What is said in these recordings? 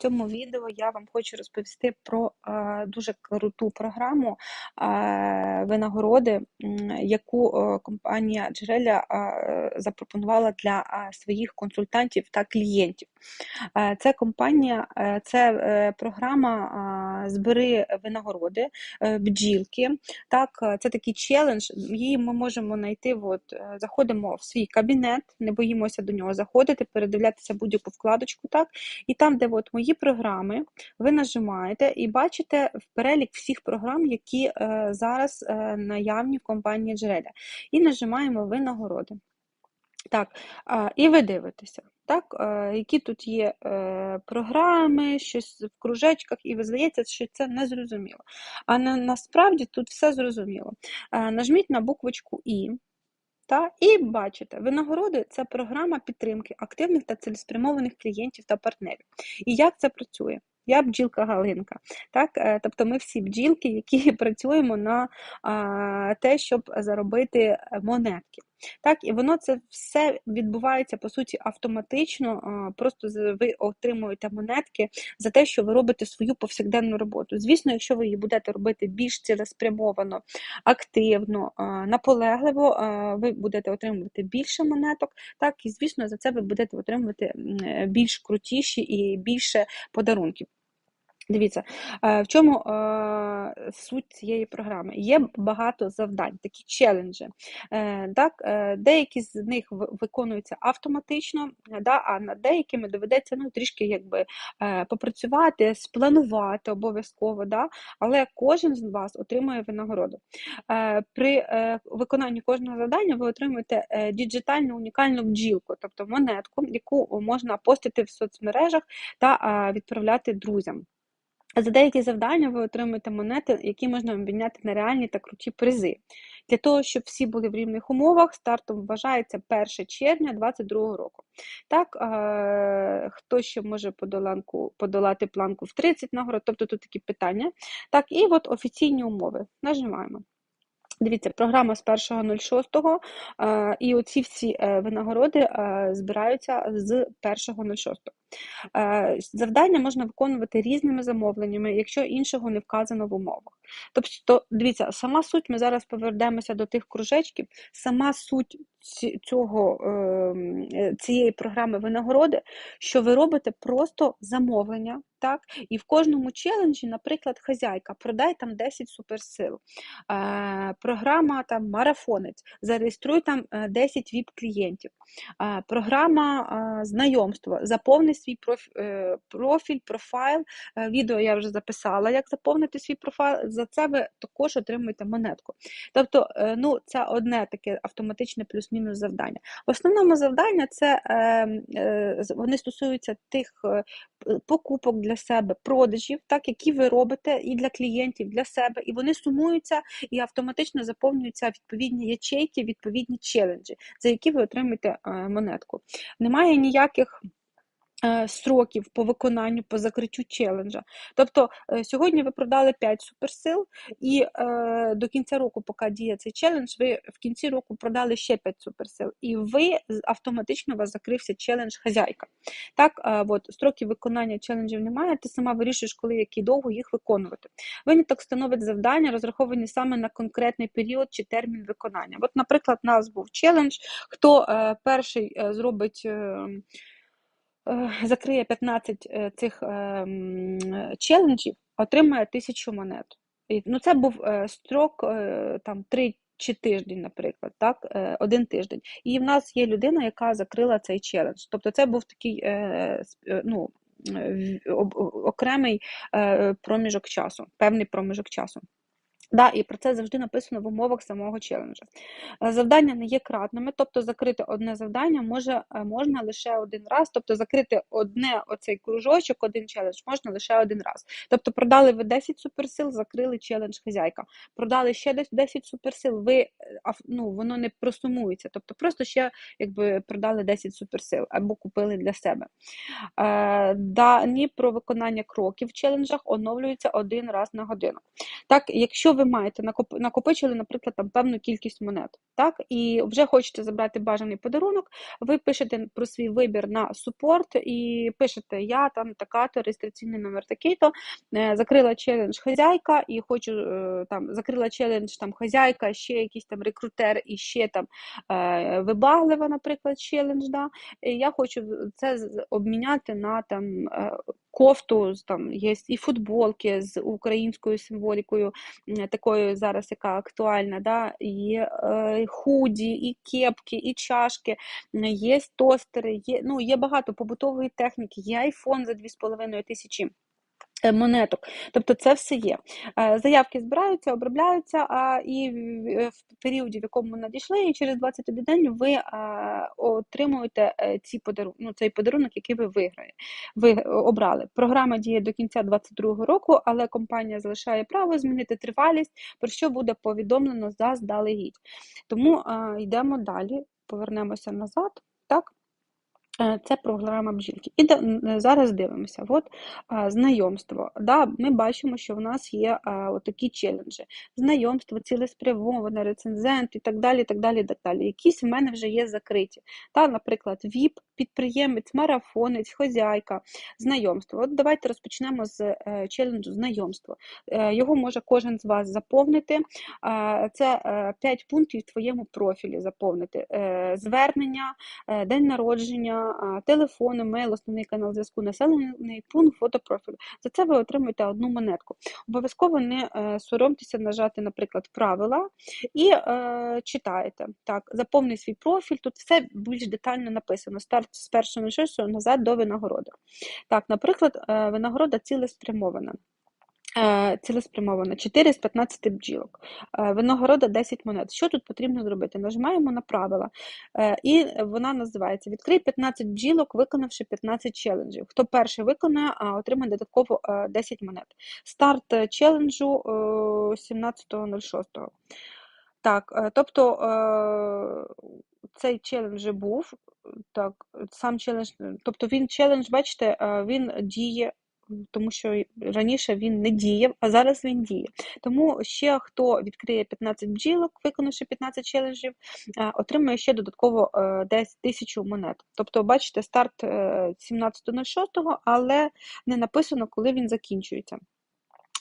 цьому відео я вам хочу розповісти про е, дуже круту програму е, винагороди, яку е, компанія Джереля запропонувала для своїх консультантів та клієнтів. Це компанія, це програма збери винагороди, бджілки. Так, це такий челендж. Її ми можемо знайти. От, заходимо в свій кабінет, не боїмося до нього заходити, передивлятися будь-яку вкладочку. Так, і там, де от мої програми, ви нажимаєте і бачите перелік всіх програм, які е, зараз е, наявні в компанії Джереля. І нажимаємо винагороди. Так, і ви дивитеся, так, е, які тут є програми, щось в кружечках, і ви здається, що це не зрозуміло. А на, насправді тут все зрозуміло. Нажміть на буквочку І. Та, і бачите, винагороди це програма підтримки активних та цілеспрямованих клієнтів та партнерів. І як це працює? Я бджілка Галинка. Так? е, Тобто ми всі бджілки, які працюємо на те, щоб заробити е, монетки. Так, і воно це все відбувається по суті автоматично. Просто ви отримуєте монетки за те, що ви робите свою повсякденну роботу. Звісно, якщо ви її будете робити більш цілеспрямовано, активно, наполегливо, ви будете отримувати більше монеток. Так, і звісно, за це ви будете отримувати е, більш крутіші і більше подарунків. Дивіться, е, в чому е, суть цієї програми? Є багато завдань, такі челенджі. Е, Так, деякі з них виконуються автоматично, да, а над деякими доведеться ну, трішки якби, попрацювати, спланувати обов'язково, да, але кожен з вас отримує винагороду. При виконанні кожного завдання ви отримуєте діджитальну унікальну бджілку, тобто монетку, яку можна постити в соцмережах та відправляти друзям. За деякі завдання ви отримуєте монети, які можна обміняти на реальні та круті призи. Для того, щоб всі були в рівних умовах, стартом вважається 1 червня 2022 року. Так, е, хто ще може подоланку, подолати планку в 30 нагород, тобто тут такі питання. Так, і от офіційні умови. Нажимаємо. Дивіться, програма з 1.06, е, і оці всі е, винагороди е, збираються з 1.06. Е, Завдання можна виконувати різними замовленнями, якщо іншого не вказано в умовах. Тобто, дивіться, сама суть, ми зараз повернемося до тих кружечків, сама суть цього, ем, цієї програми винагороди, що ви робите просто замовлення, так? І в кожному челенджі, наприклад, хазяйка, продай там 10 суперсил. Е, Програма там марафонець, зареєструй там е, 10 ВІП-клієнтів. Е, Програма е, знайомства, заповни свій проф- е, профіль, профайл. Е, Відео я вже записала, як заповнити свій профайл. За це ви також отримуєте монетку. Тобто, е, ну, це одне таке автоматичне плюс-мінус завдання. В основному завдання це е, е, вони стосуються тих е, покупок для себе, продажів, так, які ви робите і для клієнтів, для себе, і вони сумуються і автоматично заповнюються відповідні ячейки, відповідні челенджі, за які ви отримаєте е, монетку. Немає ніяких е, строків по виконанню, по закриттю челенджа. Тобто е, сьогодні ви продали 5 суперсил, і е, до кінця року, поки діє цей челендж, ви в кінці року продали ще 5 суперсил, і ви автоматично у вас закрився челендж хазяйка. Так, е, от, строків виконання челенджів немає, ти сама вирішуєш, коли як і довго їх виконувати. Виняток становить завдання, розраховані саме на конкретний період чи термін виконання. От, наприклад, у нас був челендж, хто е, перший е, зробить. е, закриє 15 е, цих е, челенджів, отримає 1000 монет. Ну, це був е, строк е, там 3 чи тиждень, наприклад, так, е, один тиждень. І в нас є людина, яка закрила цей челендж. Тобто це був такий е, е, ну, е, окремий е, проміжок часу, певний проміжок часу. Да, і про це завжди написано в умовах самого челенджу. Е, Завдання не є кратними, тобто закрити одне завдання може, е, можна лише один раз, тобто закрити одне оцей кружочок, один челендж можна лише один раз. Тобто продали ви 10 суперсил, закрили челендж хазяйка. Продали ще десь 10 суперсил, ви, е, ну, воно не просумується, тобто просто ще якби продали 10 суперсил або купили для себе. Дані про виконання кроків в челенджах оновлюються один раз на годину. Так, якщо ви маєте накоп- накопичили, наприклад, там певну кількість монет, так, і вже хочете забрати бажаний подарунок, ви пишете про свій вибір на супорт і пишете: Я там така-то, реєстраційний номер такий-то, е, закрила челендж хазяйка і хочу е, там закрила челендж там хазяйка, ще якийсь там рекрутер і ще там е, вибаглива, наприклад, челендж. Да? І я хочу це обміняти на там кофту, там є і футболки з українською символікою, такою зараз, яка актуальна, да? є е, худі, і кепки, і чашки, є тостери, є, ну, є багато побутової техніки, є айфон за 2,5 тисячі монеток. Тобто це все є. Е, Заявки збираються, обробляються, і в е, періоді, в якому надійшли, і через 21 день ви е, отримуєте е, ці подарунок, ну, цей подарунок, який ви виграє, ви е, обрали. Програма діє до кінця 2022 року, але компанія залишає право змінити тривалість, про що буде повідомлено заздалегідь. Тому е, йдемо далі, повернемося назад. Так? Е, Це програма бджілки. І е, зараз дивимося. От знайомство. Да, ми бачимо, що в нас є а, отакі челенджі. Знайомство, цілеспрямоване, рецензент і так далі. так далі, так далі. Якісь в мене вже є закриті. Та, наприклад, ВІП, підприємець, марафонець, хозяйка, знайомство. От давайте розпочнемо з е, челенджу знайомство. Його може кожен з вас заповнити. Це 5 пунктів в твоєму профілі заповнити. Звернення, день народження, телефон, емейл, основний канал зв'язку, населений пункт, фотопрофілю. За це ви отримуєте одну монетку. Обов'язково не е, соромтеся нажати, наприклад, правила і е, читаєте. Так, заповни свій профіль, тут все більш детально написано. Старт з першого шостого назад до винагороди. Так, наприклад, е, винагорода цілеспрямована. Е, Цілеспрямована 4 з 15 бджілок. Е, Винагорода 10 монет. Що тут потрібно зробити? Нажимаємо на правила, е, і вона називається Відкрий 15 бджілок, виконавши 15 челенджів. Хто перший виконає, отримає додатково е, 10 монет. Старт челенджу е, 17.06. Так, тобто цей челендж вже був. Так, сам челендж, тобто він челендж, бачите, він діє тому що раніше він не діяв, а зараз він діє. Тому ще хто відкриє 15 бджілок, виконавши 15 челенджів, е, отримує ще додатково е, десь тисячу монет. Тобто, бачите, старт е, 17.06, але не написано, коли він закінчується.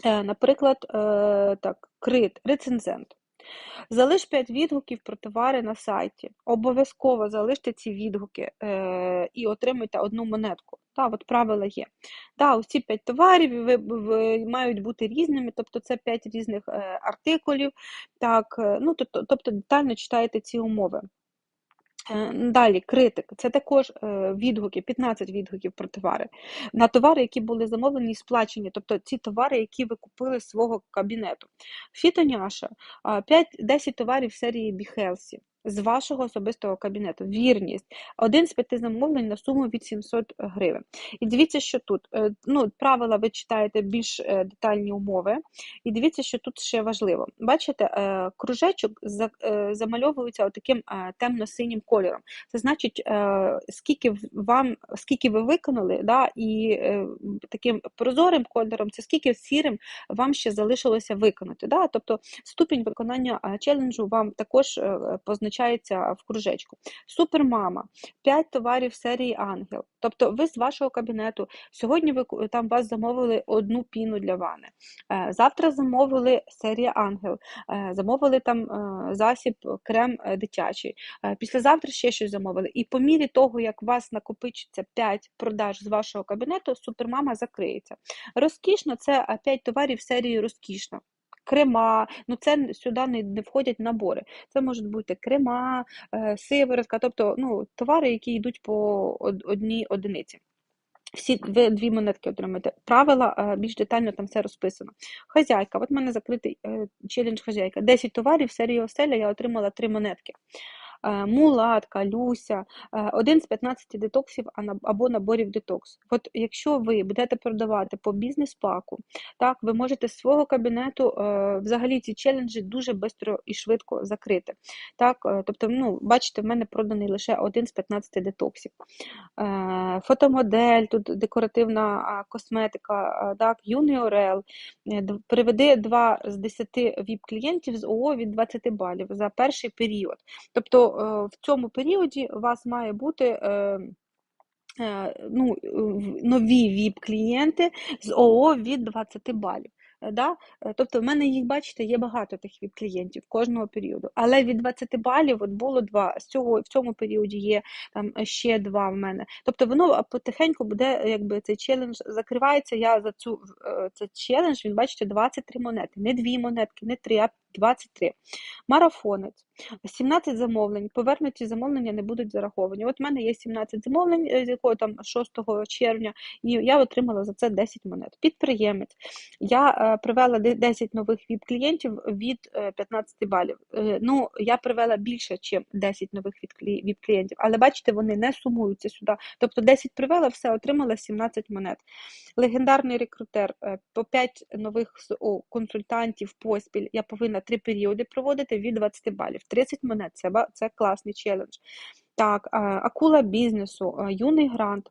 Е, Наприклад, е, так, крит, рецензент. Залиш 5 відгуків про товари на сайті. Обов'язково залиште ці відгуки е, і отримуйте одну монетку. Та, от правила є. Та, ось ці 5 товарів ви, ви, мають бути різними, тобто це 5 різних е, артикулів. Так, е, ну, тобто, тобто детально читаєте ці умови. Е, Далі, критик. Це також е, відгуки, 15 відгуків про товари. На товари, які були замовлені і сплачені, тобто ці товари, які ви купили з свого кабінету. Фітоняша, 5-10 товарів серії Біхелсі з вашого особистого кабінету. Вірність. Один з п'яти замовлень на суму від 700 гривень. І дивіться, що тут. е, Ну, правила ви читаєте більш е, детальні умови. І дивіться, що тут ще важливо. Бачите, е, кружечок замальовується отаким темно-синім кольором. Це значить, скільки вам, скільки ви виконали, да, і таким прозорим кольором, це скільки сірим вам ще залишилося виконати. Да? Тобто ступінь виконання челенджу вам також е, позначається в кружечку. Супермама, 5 товарів серії Ангел. Тобто ви з вашого кабінету сьогодні ви там вас замовили одну піну для вани. Е, Завтра замовили серія Ангел, е, замовили там е, засіб крем дитячий. Післязавтра ще щось замовили. І по мірі того, як у вас накопичиться 5 продаж з вашого кабінету, супермама закриється. Розкішно це 5 товарів серії розкішно. Крема, ну це сюди не, не входять набори. Це можуть бути крема, е, сиворотка, тобто ну, товари, які йдуть по одній одиниці. Всі ви дві монетки отримаєте. Правила е, більш детально там все розписано. Хазяйка, от в мене закритий е, челендж хазяйка. 10 товарів серії оселя, я отримала 3 монетки. Е, мулатка, люся, е, один з 15 детоксів або наборів детокс. От якщо ви будете продавати по бізнес-паку, так, ви можете з свого кабінету е, взагалі ці челенджі дуже швидко і швидко закрити. Так, тобто, ну, бачите, в мене проданий лише один з 15 детоксів. Фотомодель, тут декоративна косметика, так, юний Орел. Д- Приведи 2 з 10 ВІП-клієнтів з ООО від 20 балів за перший період. Тобто е, в цьому періоді у вас має бути. е, е, Ну, нові ВІП-клієнти з ООО від 20 балів. Да? Тобто, в мене їх, бачите, є багато тих ВІП-клієнтів кожного періоду. Але від 20 балів от було два. З цього в цьому періоді є там ще два в мене. Тобто воно потихеньку буде, якби цей челендж закривається. Я за цю цей челендж, він бачите, 23 монети, не дві монетки, не три, а 23. Марафонець. 17 замовлень. Повернуті замовлення не будуть зараховані. От в мене є 17 замовлень, е, з якого там 6 червня, і я отримала за це 10 монет. Підприємець. Я е, привела 10 нових від е, 15 балів. Е, ну, я привела більше, ніж 10 нових від- ВІП-клієнтів, але бачите, вони не сумуються сюди. Тобто 10 привела, все, отримала 17 монет. Легендарний рекрутер, по 5 нових консультантів поспіль. Я повинна 3 періоди проводити від 20 балів. 30 монет це, це класний челендж. Так, акула бізнесу, юний грант.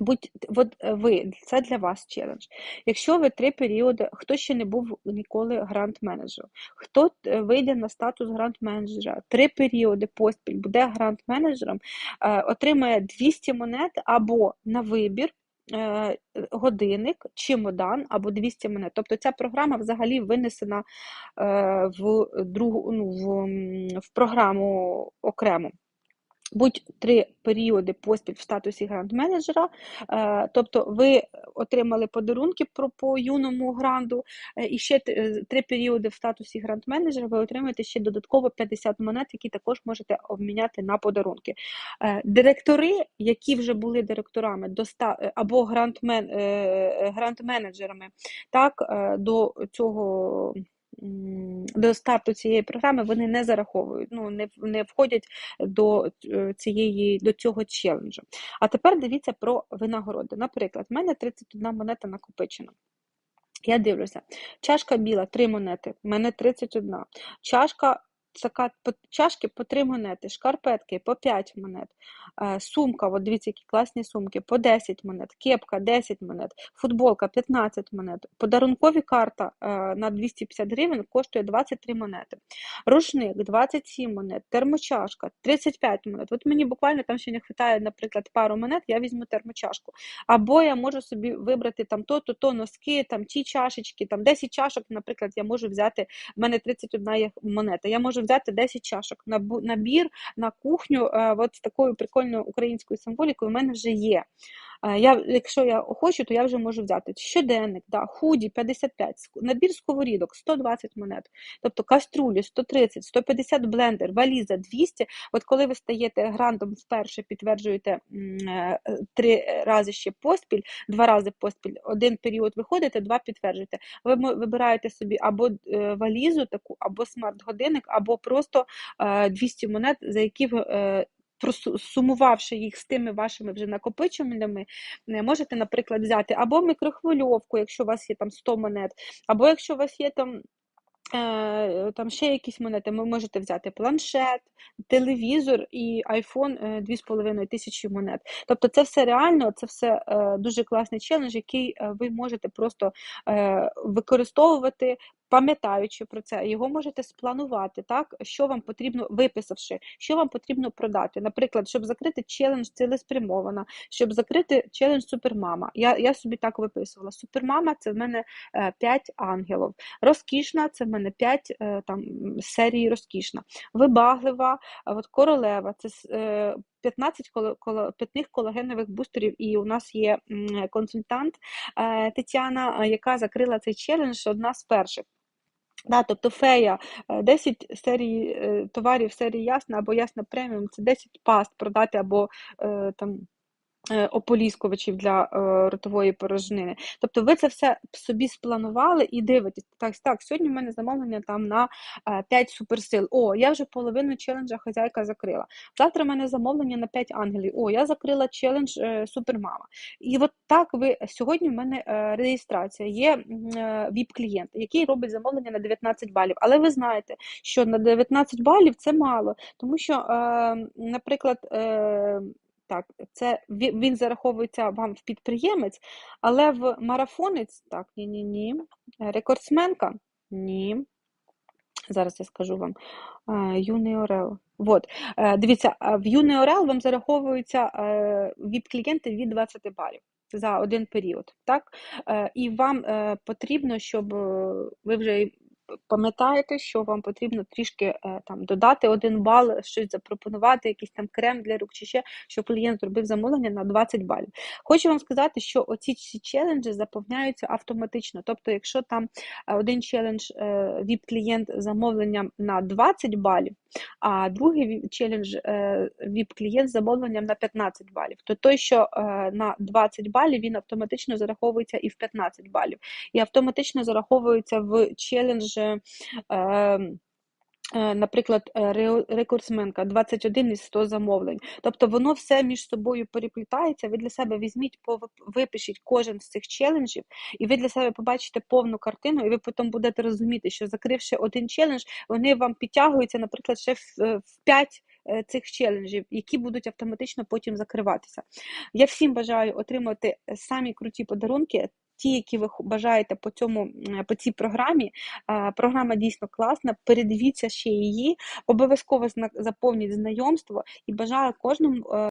Будь от ви, це для вас челендж. Якщо ви три періоди, хто ще не був ніколи грант-менеджером, хто е, вийде на статус грант-менеджера, три періоди поспіль буде грант-менеджером, е, отримає 200 монет або на вибір. Е, Годинник, чемодан або 200 монет. Тобто ця програма взагалі винесена е, в другу ну, в, в програму окремо. Будь три періоди поспіль в статусі грант-менеджера, е, тобто ви отримали подарунки про по юному гранту, е, і ще е, три періоди в статусі грант-менеджера, ви отримаєте ще додатково 50 монет, які також можете обміняти на подарунки. Директори, які вже були директорами до або грант-мен, грант-менеджерами, так, до цього. До старту цієї програми вони не зараховують, ну не, не входять до е, цієї до цього челенджу. А тепер дивіться про винагороди. Наприклад, в мене 31 монета накопичена. Я дивлюся, чашка біла 3 монети, в мене 31. Чашка така, чашки по 3 монети, шкарпетки по 5 монет, е, сумка, от дивіться, які класні сумки, по 10 монет, кепка 10 монет, футболка 15 монет, подарункові карта е, на 250 гривень коштує 23 монети. Рушник 27 монет, термочашка 35 монет. От мені буквально там ще не вистачає, наприклад, пару монет, я візьму термочашку. Або я можу собі вибрати там то-то, то носки, там ті чашечки, там 10 чашок, наприклад, я можу взяти, в мене 31 є монета, я можу взяти 10 чашок. Набір на кухню, е, от з такою прикольною українською символікою в мене вже є. Е, Я, якщо я хочу, то я вже можу взяти щоденник, да, худі 55, набір сковорідок 120 монет, тобто каструлі 130, 150 блендер, валіза 200. От коли ви стаєте грантом вперше, підтверджуєте е, три рази ще поспіль, два рази поспіль, один період виходите, два підтверджуєте. Ви вибираєте собі або е, валізу таку, або смарт-годинник, або просто е, 200 монет, за які ви. Е, просу- Сумувавши їх з тими вашими вже накопичуваннями, е, можете, наприклад, взяти або мікрохвильовку, якщо у вас є там 100 монет, або якщо у вас є там Е, там ще якісь монети, ви можете взяти планшет, телевізор і е, 2,5 тисячі монет. Тобто це все реально, це все е, дуже класний челендж, який е, ви можете просто е, використовувати, пам'ятаючи про це. Його можете спланувати, так, що вам потрібно, виписавши, що вам потрібно продати. Наприклад, щоб закрити челендж цілеспрямована, щоб закрити челендж Супермама. Я, я собі так виписувала. Супермама це в мене 5 ангелів. Розкішна це в мене 5 там, серій розкішна. Вибаглива, от королева це с- е, 15 коло, коло, питних колагенових бустерів. І у нас є консультант е, Тетяна, е, яка закрила цей челендж одна з перших. Да, тобто фея, е, 10 серій е, товарів серії Ясна або Ясна преміум, це 10 паст продати або е, там е, ополіскувачів для е, ротової порожнини. Тобто ви це все собі спланували і дивитесь. Так, так, сьогодні в мене замовлення там на е, 5 суперсил. О, я вже половину челенджа хазяйка закрила. Завтра в мене замовлення на 5 ангелів. О, я закрила челендж е, супермама. І от так ви сьогодні в мене е, реєстрація. Є е, ВІП-клієнт, який робить замовлення на 19 балів. Але ви знаєте, що на 19 балів це мало, тому що, е, наприклад, е, так, це він зараховується вам в підприємець, але в марафонець, так, ні-ні-ні, Е, рекордсменка, ні. Зараз я скажу вам. Е, Юний Орел. Вот. Е, Дивіться, е, в Юний Орел вам зараховуються ВІП-клієнти від 20 балів за один період. Так? Е, І вам е, потрібно, щоб е, ви вже пам'ятаєте, що вам потрібно трішки е, там додати один бал, щось запропонувати, якийсь там крем для рук чи ще, щоб клієнт зробив замовлення на 20 балів. Хочу вам сказати, що оці всі челенджі заповняються автоматично. Тобто, якщо там е, один челендж ВІП-клієнт замовленням на 20 балів, а другий челендж ВІП-клієнт замовленням на 15 балів, то той, що е, на 20 балів, він автоматично зараховується і в 15 балів, і автоматично зараховується в челендж. Е, ем, е, Наприклад, е, ре- рекордсменка 21 із 100 замовлень. Тобто воно все між собою переплітається. Ви для себе візьміть, випишіть кожен з цих челенджів, і ви для себе побачите повну картину, і ви потім будете розуміти, що закривши один челендж, вони вам підтягуються, наприклад, ще е, в 5 цих челенджів, які будуть автоматично потім закриватися. Я всім бажаю отримати самі круті подарунки. Ті, які ви бажаєте по цьому по цій програмі, Програма дійсно класна. Передивіться ще її, обов'язково заповніть знайомство і бажаю кожному е,